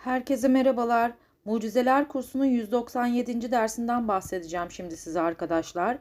Herkese merhabalar. Mucizeler kursunun 197. dersinden bahsedeceğim şimdi size arkadaşlar.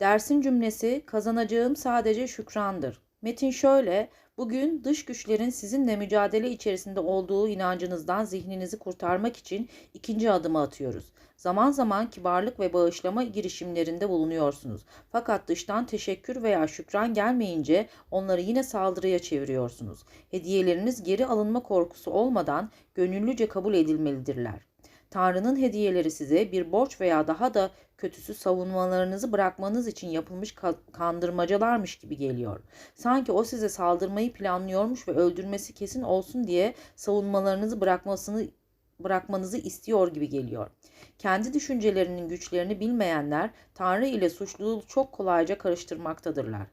Dersin cümlesi kazanacağım sadece şükrandır. Metin şöyle, bugün dış güçlerin sizinle mücadele içerisinde olduğu inancınızdan zihninizi kurtarmak için ikinci adımı atıyoruz. Zaman zaman kibarlık ve bağışlama girişimlerinde bulunuyorsunuz. Fakat dıştan teşekkür veya şükran gelmeyince onları yine saldırıya çeviriyorsunuz. Hediyeleriniz geri alınma korkusu olmadan gönüllüce kabul edilmelidirler. Tanrı'nın hediyeleri size bir borç veya daha da kötüsü savunmalarınızı bırakmanız için yapılmış kandırmacalarmış gibi geliyor. Sanki o size saldırmayı planlıyormuş ve öldürmesi kesin olsun diye savunmalarınızı bırakmasını bırakmanızı istiyor gibi geliyor. Kendi düşüncelerinin güçlerini bilmeyenler Tanrı ile suçluluğu çok kolayca karıştırmaktadırlar.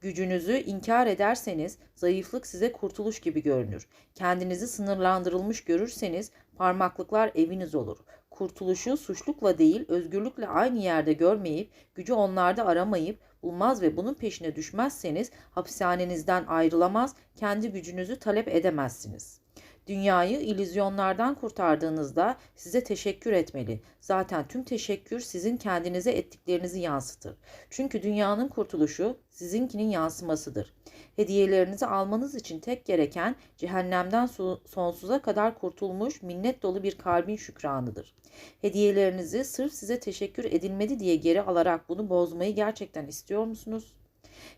Gücünüzü inkar ederseniz zayıflık size kurtuluş gibi görünür. Kendinizi sınırlandırılmış görürseniz parmaklıklar eviniz olur. Kurtuluşu suçlukla değil özgürlükle aynı yerde görmeyip gücü onlarda aramayıp bulmaz ve bunun peşine düşmezseniz hapishanenizden ayrılamaz, kendi gücünüzü talep edemezsiniz.'' Dünyayı illüzyonlardan kurtardığınızda size teşekkür etmeli. Zaten tüm teşekkür sizin kendinize ettiklerinizi yansıtır. Çünkü dünyanın kurtuluşu sizinkinin yansımasıdır. Hediyelerinizi almanız için tek gereken cehennemden sonsuza kadar kurtulmuş minnet dolu bir kalbin şükranıdır. Hediyelerinizi sırf size teşekkür edilmedi diye geri alarak bunu bozmayı gerçekten istiyor musunuz?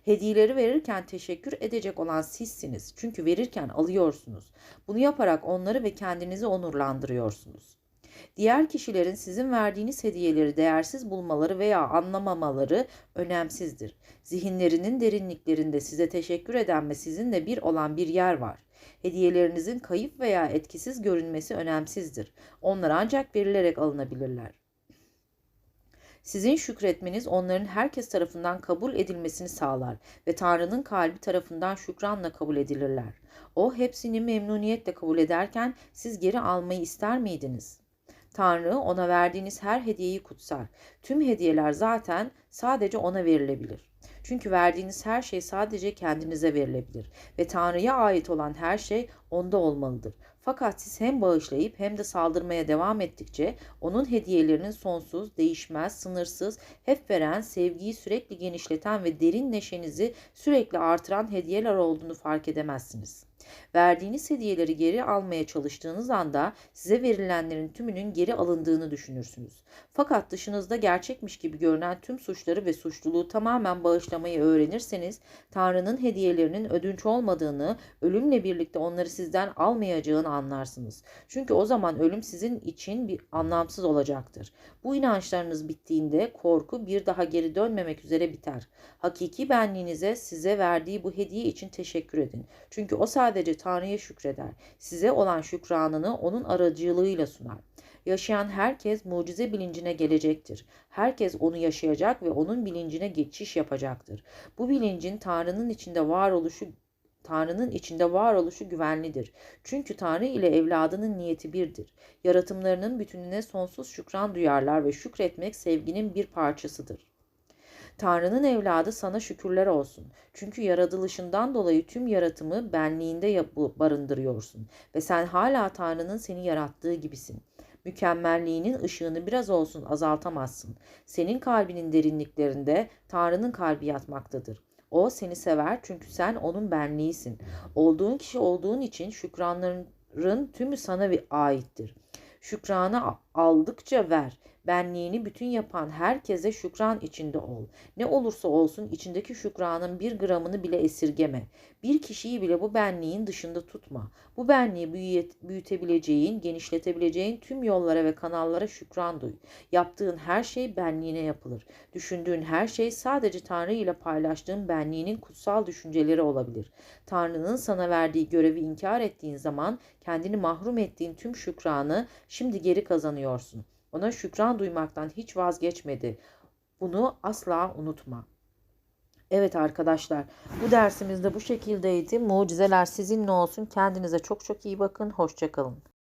Hediyeleri verirken teşekkür edecek olan sizsiniz. Çünkü verirken alıyorsunuz. Bunu yaparak onları ve kendinizi onurlandırıyorsunuz. Diğer kişilerin sizin verdiğiniz hediyeleri değersiz bulmaları veya anlamamaları önemsizdir. Zihinlerinin derinliklerinde size teşekkür eden ve sizinle bir olan bir yer var. Hediyelerinizin kayıp veya etkisiz görünmesi önemsizdir. Onlar ancak verilerek alınabilirler. Sizin şükretmeniz onların herkes tarafından kabul edilmesini sağlar ve Tanrı'nın kalbi tarafından şükranla kabul edilirler. O hepsini memnuniyetle kabul ederken siz geri almayı ister miydiniz? Tanrı ona verdiğiniz her hediyeyi kutsar. Tüm hediyeler zaten sadece ona verilebilir. Çünkü verdiğiniz her şey sadece kendinize verilebilir ve Tanrı'ya ait olan her şey onda olmalıdır. Fakat siz hem bağışlayıp hem de saldırmaya devam ettikçe onun hediyelerinin sonsuz, değişmez, sınırsız, hep veren, sevgiyi sürekli genişleten ve derin neşenizi sürekli artıran hediyeler olduğunu fark edemezsiniz. Verdiğiniz hediyeleri geri almaya çalıştığınız anda size verilenlerin tümünün geri alındığını düşünürsünüz. Fakat dışınızda gerçekmiş gibi görünen tüm suçları ve suçluluğu tamamen bağışlamayı öğrenirseniz Tanrı'nın hediyelerinin ödünç olmadığını, ölümle birlikte onları sizden almayacağını anlarsınız. Çünkü o zaman ölüm sizin için bir anlamsız olacaktır. Bu inançlarınız bittiğinde korku bir daha geri dönmemek üzere biter. Hakiki benliğinize size verdiği bu hediye için teşekkür edin. Çünkü o sadece Tanrı'ya şükreder. Size olan şükranını onun aracılığıyla sunar. Yaşayan herkes mucize bilincine gelecektir. Herkes onu yaşayacak ve onun bilincine geçiş yapacaktır. Bu bilincin Tanrı'nın içinde varoluşu Tanrı'nın içinde varoluşu güvenlidir. Çünkü Tanrı ile evladının niyeti birdir. Yaratımlarının bütününe sonsuz şükran duyarlar ve şükretmek sevginin bir parçasıdır. Tanrı'nın evladı sana şükürler olsun. Çünkü yaratılışından dolayı tüm yaratımı benliğinde barındırıyorsun ve sen hala Tanrı'nın seni yarattığı gibisin. Mükemmelliğinin ışığını biraz olsun azaltamazsın. Senin kalbinin derinliklerinde Tanrı'nın kalbi yatmaktadır. O seni sever çünkü sen onun benliğisin. Olduğun kişi olduğun için şükranların tümü sana aittir. Şükranı aldıkça ver benliğini bütün yapan herkese şükran içinde ol. Ne olursa olsun içindeki şükranın bir gramını bile esirgeme. Bir kişiyi bile bu benliğin dışında tutma. Bu benliği büyütebileceğin, genişletebileceğin tüm yollara ve kanallara şükran duy. Yaptığın her şey benliğine yapılır. Düşündüğün her şey sadece Tanrı ile paylaştığın benliğinin kutsal düşünceleri olabilir. Tanrı'nın sana verdiği görevi inkar ettiğin zaman kendini mahrum ettiğin tüm şükranı şimdi geri kazanıyorsun. Ona şükran duymaktan hiç vazgeçmedi. Bunu asla unutma. Evet arkadaşlar bu dersimiz de bu şekildeydi. Mucizeler sizinle olsun. Kendinize çok çok iyi bakın. Hoşçakalın.